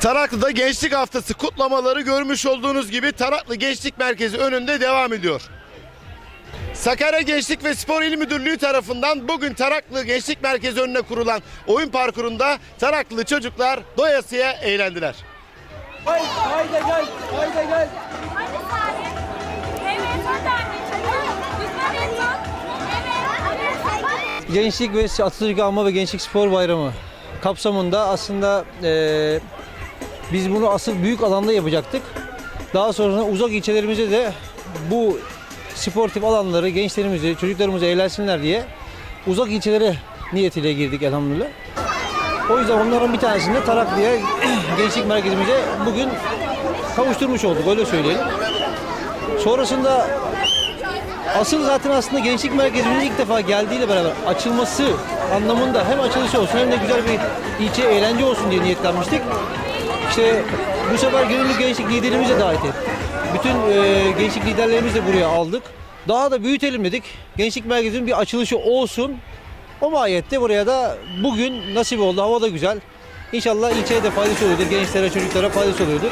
Taraklı'da Gençlik Haftası kutlamaları görmüş olduğunuz gibi Taraklı Gençlik Merkezi önünde devam ediyor. Sakarya Gençlik ve Spor İl Müdürlüğü tarafından bugün Taraklı Gençlik Merkezi önüne kurulan oyun parkurunda Taraklı çocuklar doyasıya eğlendiler. Haydi, haydi gel, haydi gel. Salih. Evet, hadi. Gençlik ve Atatürk Anma ve Gençlik Spor Bayramı kapsamında aslında eee, biz bunu asıl büyük alanda yapacaktık. Daha sonra uzak ilçelerimize de bu sportif alanları gençlerimizi, çocuklarımızı eğlensinler diye uzak ilçelere niyetiyle girdik elhamdülillah. O yüzden onların bir tanesini de Taraklı'ya gençlik merkezimize bugün kavuşturmuş olduk öyle söyleyelim. Sonrasında Asıl zaten aslında gençlik merkezimizin ilk defa geldiğiyle beraber açılması anlamında hem açılışı olsun hem de güzel bir ilçe eğlence olsun diye niyetlenmiştik. İşte bu sefer gönüllü gençlik liderimizi de davet ettik. Bütün e, gençlik liderlerimizi de buraya aldık. Daha da büyütelim dedik. Gençlik merkezinin bir açılışı olsun. O mahiyette buraya da bugün nasip oldu. Hava da güzel. İnşallah ilçeye de faydası oluyordur. Gençlere, çocuklara faydası oluyordur.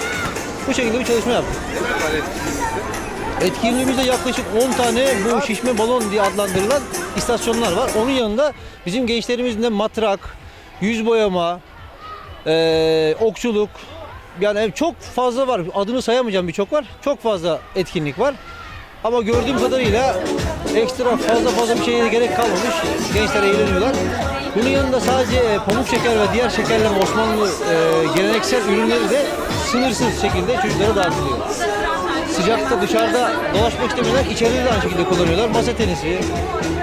Bu şekilde bir çalışma yaptık. Etkinliğimizde yaklaşık 10 tane bu şişme balon diye adlandırılan istasyonlar var. Onun yanında bizim gençlerimizin de matrak, yüz boyama, eee, okçuluk, yani çok fazla var. Adını sayamayacağım birçok var. Çok fazla etkinlik var. Ama gördüğüm kadarıyla ekstra fazla fazla bir şeye gerek kalmamış. Gençler eğleniyorlar. Bunun yanında sadece e, pamuk şeker ve diğer şekerler Osmanlı e, geleneksel ürünleri de sınırsız şekilde çocuklara dağıtılıyor. Sıcakta dışarıda dolaşmak istemeyenler içeride de aynı şekilde kullanıyorlar. Masa tenisi,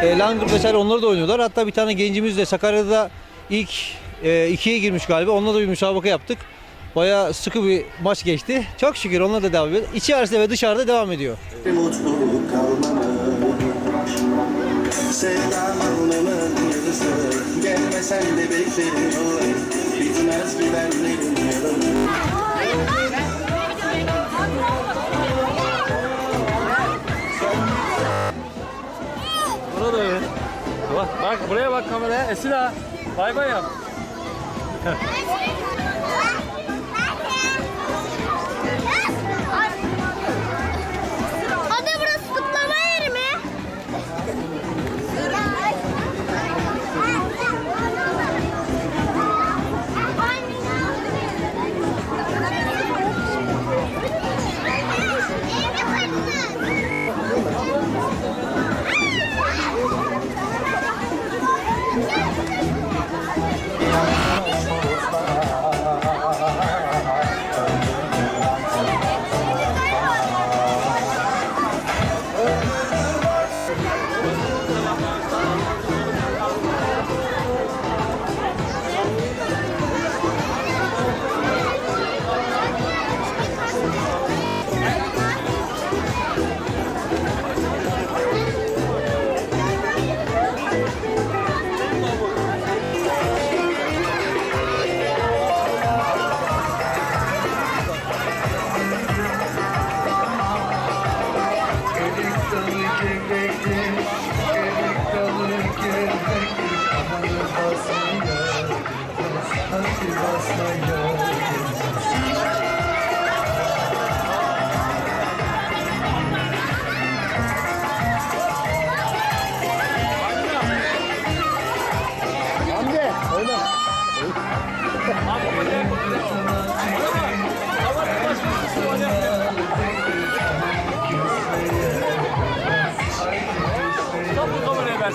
e, langırt vesaire onları da oynuyorlar. Hatta bir tane gencimiz de Sakarya'da ilk e, ikiye girmiş galiba. Onunla da bir müsabaka yaptık. Bayağı sıkı bir maç geçti. Çok şükür onunla da devam ediyor. İçeride ve dışarıda devam ediyor. Mutluluk. Bak, bak buraya bak kameraya. Esila. Bay bay yap. Hadi burası kutlama yeri mi? Hadi basmaya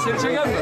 Seni çeker mi?